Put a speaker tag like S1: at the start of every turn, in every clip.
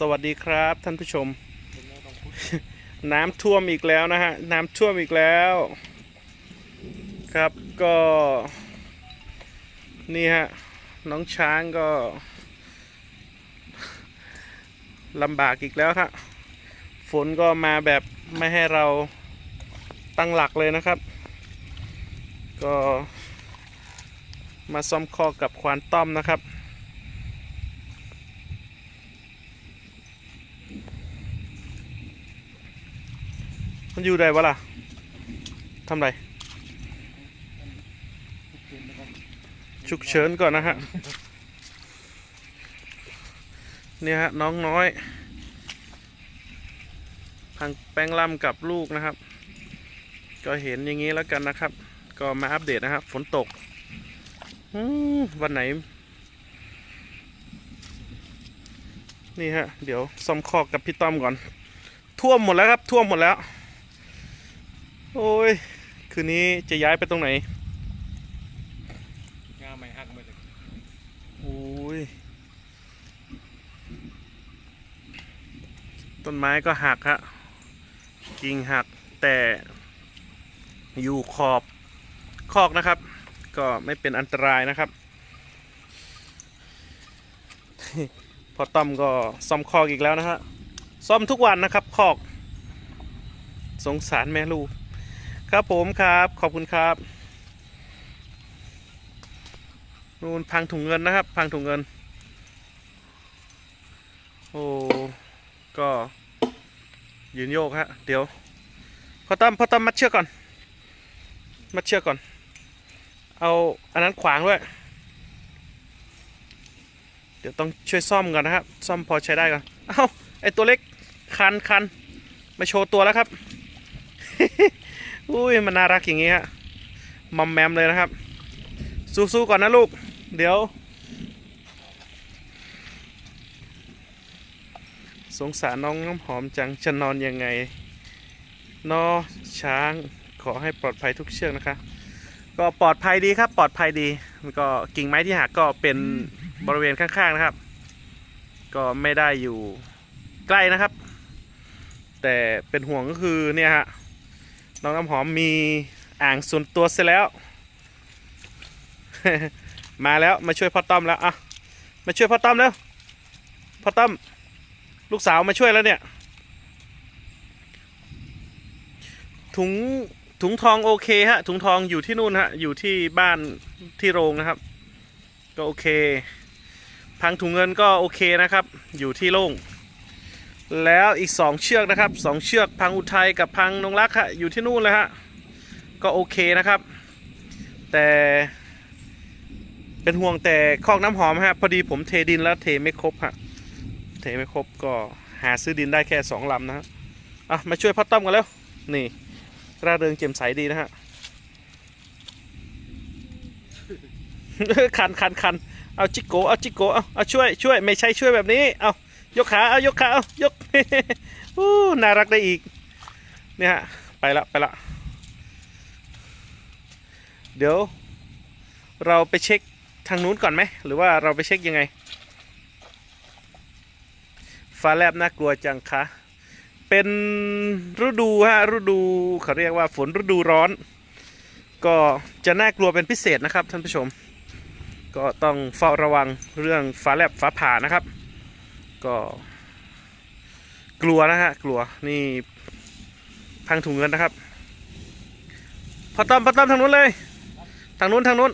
S1: สวัสดีครับท่านผู้ชม น้ำท่วมอีกแล้วนะฮะ น้ำท่วมอีกแล้ว ครับก็ นี่ฮะ น้องช้างก็ลำบากอีกแล้วครับฝนก็มาแบบไม่ให้เราตั้งหลักเลยนะครับ ก็มาซ่อมคอกกับควานต้อมนะครับ มันอยู่ได้วะล่ะทำไรฉุกเฉินก่อนนะฮะ เนี่ยฮะ น้องน้อยทางแป้งล่ำกับลูกนะครับ ก็เห็นอย่างนี้แล้วกันนะครับ ก็มาอัปเดตนะครับ ฝนตกอืมวันไหน นี่ฮะ เดี๋ยวซ่อมคอกกับพี่ต้อมก่อน ท่วมหมดแล้วครับ ท่วมหมดแล้ว โอ้ย คืนนี้จะย้ายไปตรงไหน
S2: งาไม่หักมาเลย
S1: โอ้ย ต้นไม้ก็หักฮะ กิ่งหักแต่อยู่ขอบคอกนะครับ ก็ไม่เป็นอันตรายนะครับ พอต้อมก็ซ่อมคอกอีกแล้วนะฮะ ซ่อมทุกวันนะครับคอก สงสารแม่ลูก ครับผมครับขอบคุณครับนู่นพังถุงเงินนะครับ พังถุงเงิน โอ้ก็ยืนโยกฮะเดี๋ยวพอตั้มพอตั้มมัดเชือกก่อน มัดเชือกก่อน เอาอันนั้นขวางด้วย เดี๋ยวต้องช่วยซ่อมก่อนนะครับ ซ่อมพอใช้ได้ก่อน เอ้าไอตัวเล็กคันคันมาโชว์ตัวแล้วครับ อุ้ยมันน่ารักอย่างงี้ฮะมอมแมมเลยนะครับ สู้ๆก่อนนะลูก เดี๋ยว สงสารน้องน้ำหอมจังจะนอนยังไงนอช้างขอให้ปลอดภัยทุกเชือกนะคะ ก็ปลอดภัยดีครับ ปลอดภัยดีมันก็กิ่งไม้ที่หักก็เป็นบริเวณข้างๆนะครับ ก็ไม่ได้อยู่ใกล้นะครับ แต่เป็นห่วงก็คือเนี่ยฮะ น้องน้ำหอมมีอ่างส่วนตัวเสร็จแล้ว มาแล้วมาช่วยพ่อต้อมแล้วอะมาช่วยพ่อต้อมแล้วพ่อต้อมลูกสาวมาช่วยแล้วเนี่ย ถุงถุงทองโอเคฮะถุงทองอยู่ที่นู่นฮะอยู่ที่บ้านที่โรงนะครับ ก็โอเค พังถุงเงินก็โอเคนะครับ อยู่ที่โล่ง แล้วอีกสองเชือกนะครับสองเชือกพังอุทัยกับพังนงรักฮะอยู่ที่นู่นเลยฮะก็โอเคนะครับ แต่เป็นห่วงแต่คอกน้ำหอมฮะพอดีผมเทดินแล้วเทไม่ครบฮะเทไม่ครบก็หาซื้อดินได้แค่สองลำนะฮะอะมาช่วยพ่อต้อมกันแล้วนี่ร่าเริงเจียมใสดีนะฮะคันคันคันเอาจิโกเอาจิโกเอาเอาช่วยช่วยไม่ใช่ช่วยแบบนี้เอา ยกขาเอายกขาเอายกอู้น่ารักได้อีก เนี่ยฮะ ไปละไปละ เดี๋ยว เราไปเช็คทางนู้นก่อนไหม หรือว่าเราไปเช็คยังไง ฟ้าแลบน่ากลัวจังคะเป็นฤดูฮะฤดูเขาเรียกว่าฝนฤดูร้อน ก็จะน่ากลัวเป็นพิเศษนะครับท่านผู้ชม ก็ต้องเฝ้าระวังเรื่องฟ้าแลบฟ้าผ่านะครับ ก็ กลัวนะฮะ กลัวนี่พังถุงเงินนะครับพอต้อมพอต้อมทางนู้นเลย ทางนู้นทางนู้น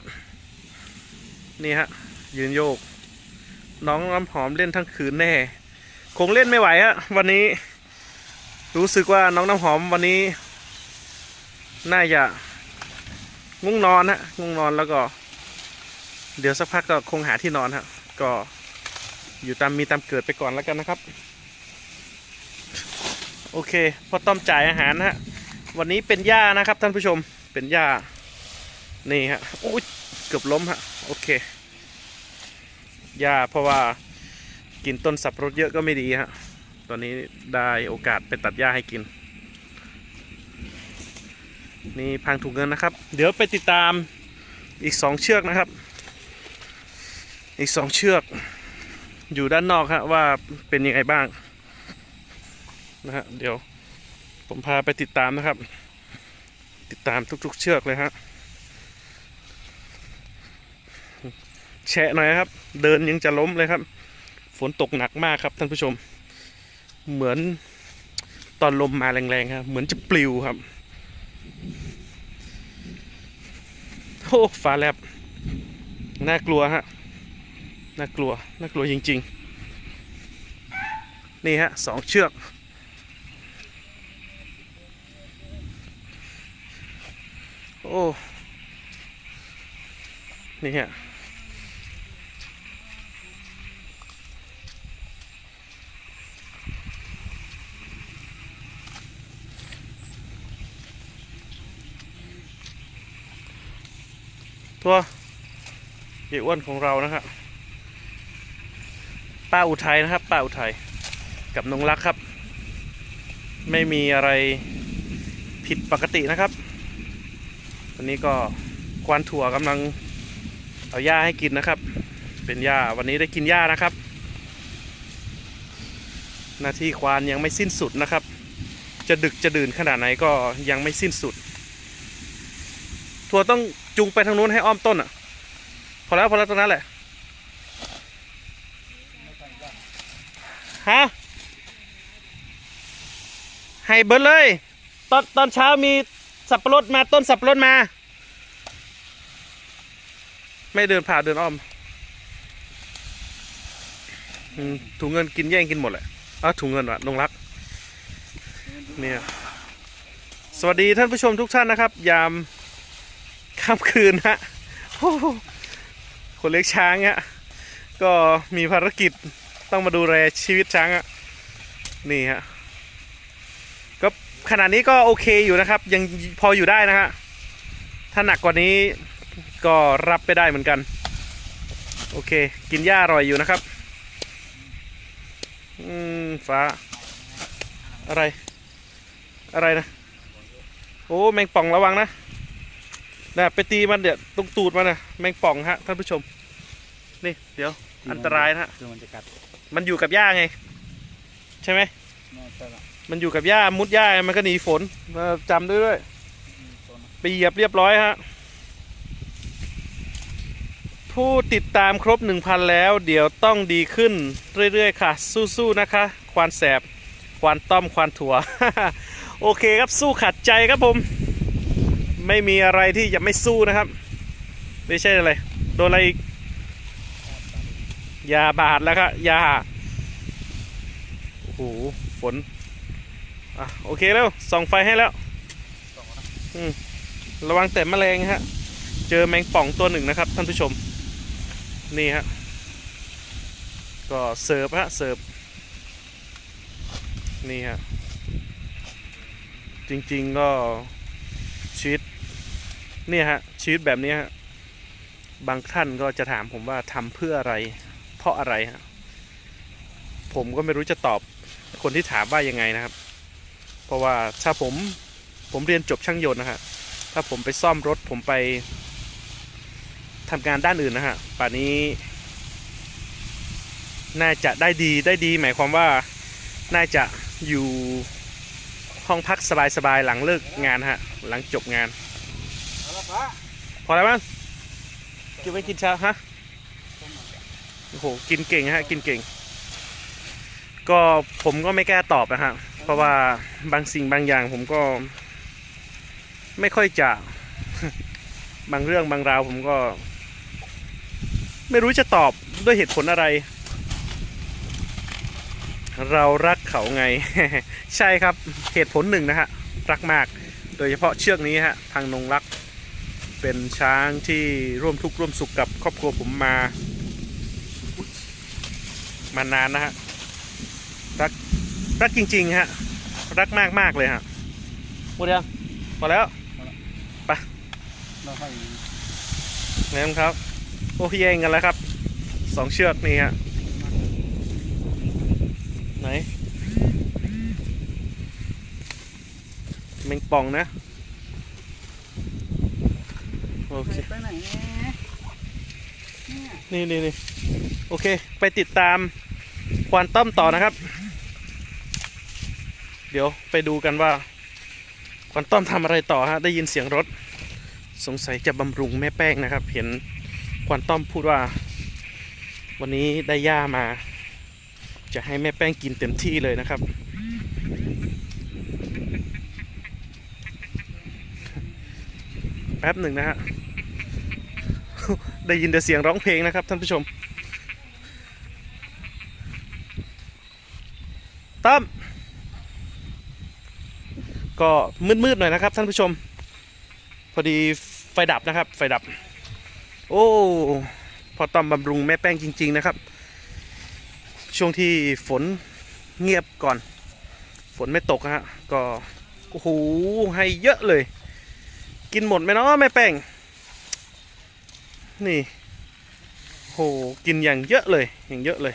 S1: นี่ฮะ ยืนโยก น้องน้ำหอมเล่นทั้งคืนแน่ คงเล่นไม่ไหวฮะวันนี้ รู้สึกว่าน้องน้ำหอมวันนี้ น่าจะง่วงนอนฮะง่วงนอนแล้วก็ เดี๋ยวสักพักก็คงหาที่นอนฮะก็ อยู่ตามมีตามเกิดไปก่อนแล้วกันนะครับ โอเคพอต้อมจ่ายอาหารนะฮะวันนี้เป็นหญ้านะครับท่านผู้ชมเป็นหญ้านี่ฮะโอ้ยเกือบล้มฮะโอเคหญ้าเพราะว่ากินต้นสับปะรดเยอะก็ไม่ดีฮะตอนนี้ได้โอกาสไปตัดหญ้าให้กิน นี่พังถุงเงินนะครับ เดี๋ยวไปติดตามอีกสองเชือกนะครับ อีกสองเชือก อยู่ด้านนอกฮะว่าเป็นยังไงบ้างนะฮะเดี๋ยวผมพาไปติดตามนะครับ ติดตามทุกๆเชือกเลยฮะแฉะหน่อยครับ เดินยังจะล้มเลยครับ ฝนตกหนักมากครับท่านผู้ชม เหมือนตอนลมมาแรงๆครับ เหมือนจะปลิวครับโอ้ฟ้าแลบน่ากลัวฮะ น่ากลัว น่ากลัวจริง ๆ นี่ฮะสองเชือก โอ้ นี่ฮะตัวเยอ้วนของเรานะครับ ป้าอุทัยนะครับป้าอุทัยกับนงรักครับ ไม่มีอะไรผิดปกตินะครับวันนี้ก็ควานถั่วกำลังเอาหญ้าให้กินนะครับ เป็นหญ้าวันนี้ได้กินหญ้านะครับ หน้าที่ควานยังไม่สิ้นสุดนะครับ จะดึกจะดื่นขนาดไหนก็ยังไม่สิ้นสุด ถั่วต้องจูงไปทางนู้นให้อ้อมต้นอะ พอแล้วพอแล้วตรงนั้นแหละ ฮะให้เบิร์ดเลย ตอนตอนเช้ามีสับปะรดมาต้นสับปะรดมา ไม่เดินผ่าเดินอ้อมถุงเงินกินแย่งกินหมดแหละอ้าถุงเงินวะลงรักเนี่ยสวัสดีท่านผู้ชมทุกท่านนะครับ ยามค่ำคืนฮะคนเลี้ยงช้างฮะก็มีภารกิจ ต้องมาดูแลชีวิตช้างอะนี่ฮะก็ขนาดนี้ก็โอเคอยู่นะครับ ยังพออยู่ได้นะฮะถ้าหนักกว่านี้ก็รับไปได้เหมือนกัน โอเค กินหญ้าอร่อยอยู่นะครับ อืมฟ้า อะไร อะไรนะ โอ้ แมงป่องระวังนะนะไปตีมันเดี๋ยวตรงตูดมันนะแมงป่องฮะท่านผู้ชม นี่ เดี๋ยวอันตรายนะฮะ
S2: คือมันจะกัด
S1: มันอยู่กับหญ้าไง ใช่ไหม
S2: แน่ใจละ
S1: มันอยู่กับหญ้ามุดหญ้ามันก็หนีฝนมาจำด้วยด้วย
S2: อืมตัวนะ
S1: ไปเหยียบเรียบร้อยฮะผู้ติดตามครบ 1,000 แล้ว เดี๋ยวต้องดีขึ้นเรื่อยๆค่ะ สู้ๆนะคะ ควานแสบ ควานต้อมควานถั่ว โอเคครับสู้ขัดใจครับผม ไม่มีอะไรที่จะไม่สู้นะครับ ไม่ใช่อะไร โดนอะไรอีก ยาบาดแล้วครับยาโอ้โหฝนอะโอเคแล้วส่องไฟให้แล้วอืมระวังแต่แมลงฮะ เจอแมงป่องตัวหนึ่งนะครับท่านผู้ชม นี่ฮะ ก็เสิร์ฟฮะเสิร์ฟ นี่ฮะ จริงๆก็ชีวิตเนี่ยฮะชีวิตแบบนี้ฮะบางท่านก็จะถามผมว่าทำเพื่ออะไร เพราะอะไรฮะผมก็ไม่รู้จะตอบคนที่ถามว่ายังไงนะครับ เพราะว่าถ้าผมผมเรียนจบช่างยนต์นะฮะถ้าผมไปซ่อมรถผมไปทำงานด้านอื่นนะฮะป่านนี้ น่าจะได้ดีได้ดี หมายความว่าน่าจะอยู่ห้องพักสบายๆหลังเลิกงานฮะ หลังจบงาน
S2: เอาละป้า
S1: พอแล้วมั้งกินไม่กินเช้าฮะ โอ้โหกินเก่งฮะกินเก่ง ก็ผมก็ไม่กล้าตอบนะฮะเพราะว่าบางสิ่งบางอย่างผมก็ ไม่ค่อยจะ บางเรื่องบางราวผมก็ ไม่รู้จะตอบด้วยเหตุผลอะไร เรารักเขาไง ใช่ครับเหตุผลหนึ่งนะฮะรักมาก โดยเฉพาะเชือกนี้ฮะทางนงรัก เป็นช้างที่ร่วมทุกข์ร่วมสุขกับครอบครัวผมมา มานานนะฮะรักรักจริง ๆ ฮะ รักมากมากๆเลยฮะหมดยังพอแล้ว
S2: เราค่อย
S1: งั้นครับ โอ้แย่งกันแล้วครับสองเชือกนี่ฮะไหนแมงป่องนะโอเค
S2: ไปไหนเนี่ยเนี่ย
S1: นี่นี่นี่โอเค ไปติดตาม ควานต้อมต่อนะครับ เดี๋ยวไปดูกันว่า ควานต้อมทำอะไรต่อฮะได้ยินเสียงรถ สงสัยจะบำรุงแม่แป้งนะครับ เห็นควานต้อมพูดว่า วันนี้ได้ย่ามา จะให้แม่แป้งกินเต็มที่เลยนะครับแป๊บหนึ่งนะฮะได้ยินแต่เสียงร้องเพลงนะครับท่านผู้ชม ตั้มก็มืดๆหน่อยนะครับท่านผู้ชม พอดีไฟดับนะครับ ไฟดับ โอ้พอต้อมบำรุงแม่แป้งจริง ๆนะครับ ช่วงที่ฝนเงียบก่อน ฝนไม่ตกฮะก็โอ้โหให้เยอะเลย กินหมดไหมเนาะแม่แป้งนี่โหกินอย่างเยอะเลยอย่างเยอะเลย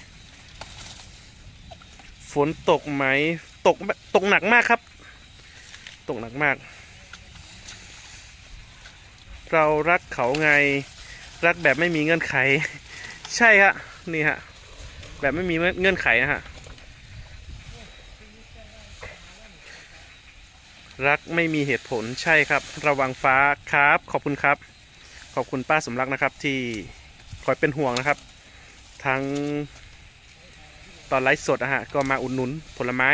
S1: ฝนตกไหม ตกตกหนักมากครับ ตกหนักมาก เรารักเขาไง รักแบบไม่มีเงื่อนไข ใช่ฮะ นี่ฮะ แบบไม่มีเงื่อนไขนะฮะ รักไม่มีเหตุผล ใช่ครับ ระวังฟ้าครับ ขอบคุณครับ ขอบคุณป้าสมรักนะครับที่คอยเป็นห่วงนะครับ ทั้ง ตอนไลฟ์สดนะฮะก็มาอุดหนุนผลไม้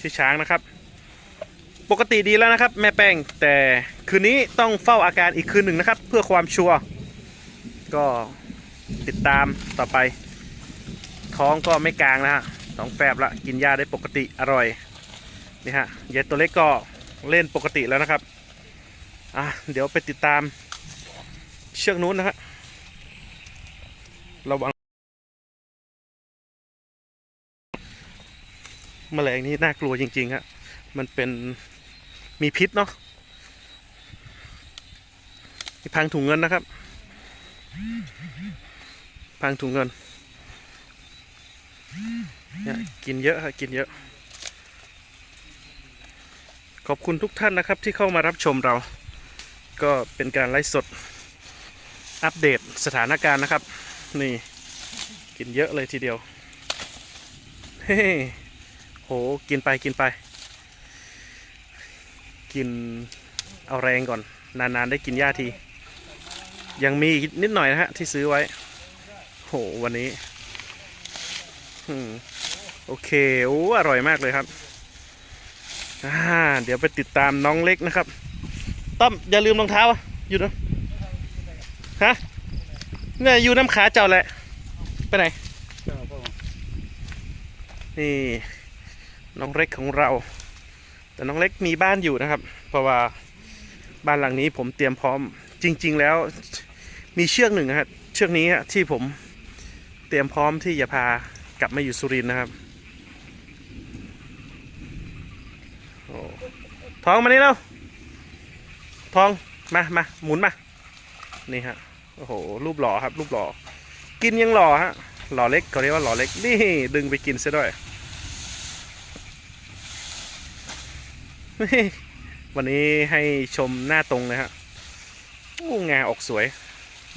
S1: ที่ช้างนะครับ ปกติดีแล้วนะครับ แม่แป้งแต่คืนนี้ต้องเฝ้าอาการอีกคืนหนึ่งนะครับ เพื่อความชัวร์ก็ติดตามต่อไป ท้องก็ไม่กลางนะฮะท้องแฟบละกินยาได้ปกติอร่อยนี่ฮะยายตัวเล็กก็เล่นปกติแล้วนะครับอะเดี๋ยวไปติดตามเชือกนู้นนะฮะระวัง แมลงนี่น่ากลัวจริงๆฮะมันเป็นมีพิษเนาะพังถุงเงินนะครับ พังถุงเงินเนี่ยกินเยอะฮะกินเยอะ ขอบคุณทุกท่านนะครับที่เข้ามารับชมเรา ก็เป็นการไลฟ์สดอัปเดตสถานการณ์นะครับ นี่ กินเยอะเลยทีเดียว เฮ้ โหกินไปกินไป กินเอาแรงก่อน นานๆได้กินหญ้าที ยังมีนิดหน่อยนะฮะ ที่ซื้อไว้ โหวันนี้โอเคโอ้อร่อยมากเลยครับเดี๋ยวไปติดตามน้องเล็กนะครับต้อมอย่าลืมรองเท้าอยู่นะฮะเนี่ยอยู่น้ำขาเจ้าแหละ ไปไหนนี่ น้องเล็กของเรา แต่น้องเล็กมีบ้านอยู่นะครับ เพราะว่าบ้านหลังนี้ผมเตรียมพร้อมจริง ๆ แล้วมีเชือกหนึ่งครับเชือกนี้ที่ผมเตรียมพร้อมที่จะพากลับมาอยู่สุรินทร์นะครับโอ้ทองมานี่แล้วทองมามาหมุนมา นี่ฮะโอ้โหรูปหล่อครับ รูปหล่อ กินยังหล่อฮะหล่อเล็กเขาเรียกว่าหล่อเล็กนี่ดึงไปกินซะด้วย วันนี้ให้ชมหน้าตรงเลยฮะโอ้งาออกสวย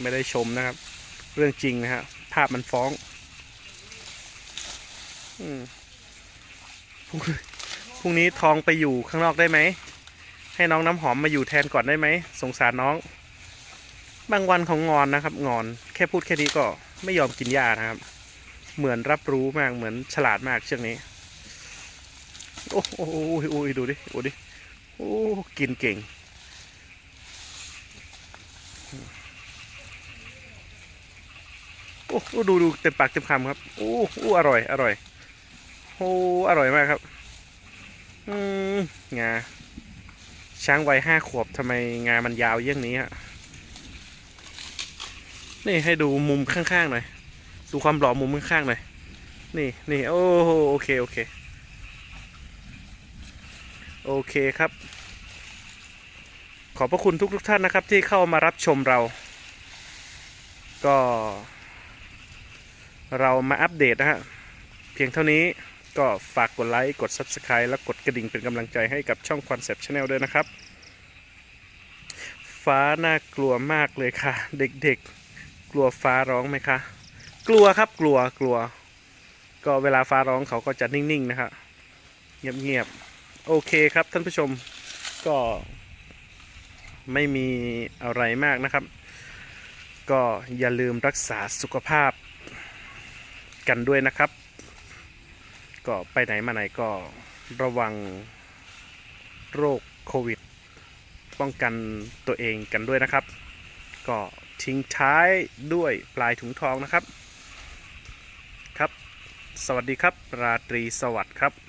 S1: ไม่ได้ชมนะครับ เรื่องจริงนะฮะ ภาพมันฟ้องอมพรุ่งพรุ่งนี้ทองไปอยู่ข้างนอกได้ไหม ให้น้องน้ำหอมมาอยู่แทนก่อนได้ไหม สงสารน้อง บางวันของงอนนะครับ งอน แค่พูดแค่นี้ก็ไม่ยอมกินยานะครับ เหมือนรับรู้มาก เหมือนฉลาดมากเชือกนี้ โอ้โหโอ้ยดูดิดูดิโอ้กินเก่ง โอ้ดูดูเต็มปากเต็มคำครับโอ้โอ้อร่อย อร่อยโอ้อร่อยมากครับอืมงาช้างวัยห้าขวบทำไมงามันยาวเยี่ยงนี้ฮะนี่ให้ดูมุมข้างๆหน่อย ดูความหล่อมุมข้างๆหน่อย นี่นี่โอ้โอเคโอเค โอเคครับ ขอบพระคุณทุกทุกๆท่านนะครับ ที่เข้ามารับชมเรา ก็ เรามาอัปเดตนะฮะ เพียงเท่านี้ก็ฝากกดไลค์ กด Subscribe และกดกระดิ่งเป็นกำลังใจให้กับช่อง Concept Channel ด้วยนะครับ ฟ้าน่ากลัวมากเลยค่ะ เด็กๆ กลัวฟ้าร้องไหมคะ กลัวครับกลัวกลัว ก็เวลาฟ้าร้องเขาก็จะนิ่งๆ นะครับเงียบๆ โอเคครับท่านผู้ชมก็ไม่มีอะไรมากนะครับ ก็อย่าลืมรักษาสุขภาพกันด้วยนะครับ ก็ไปไหนมาไหนก็ระวังโรคโควิด ป้องกันตัวเองกันด้วยนะครับ ก็ทิ้งท้ายด้วยปลายถุงทองนะครับครับ สวัสดีครับ ราตรีสวัสดิ์ครับ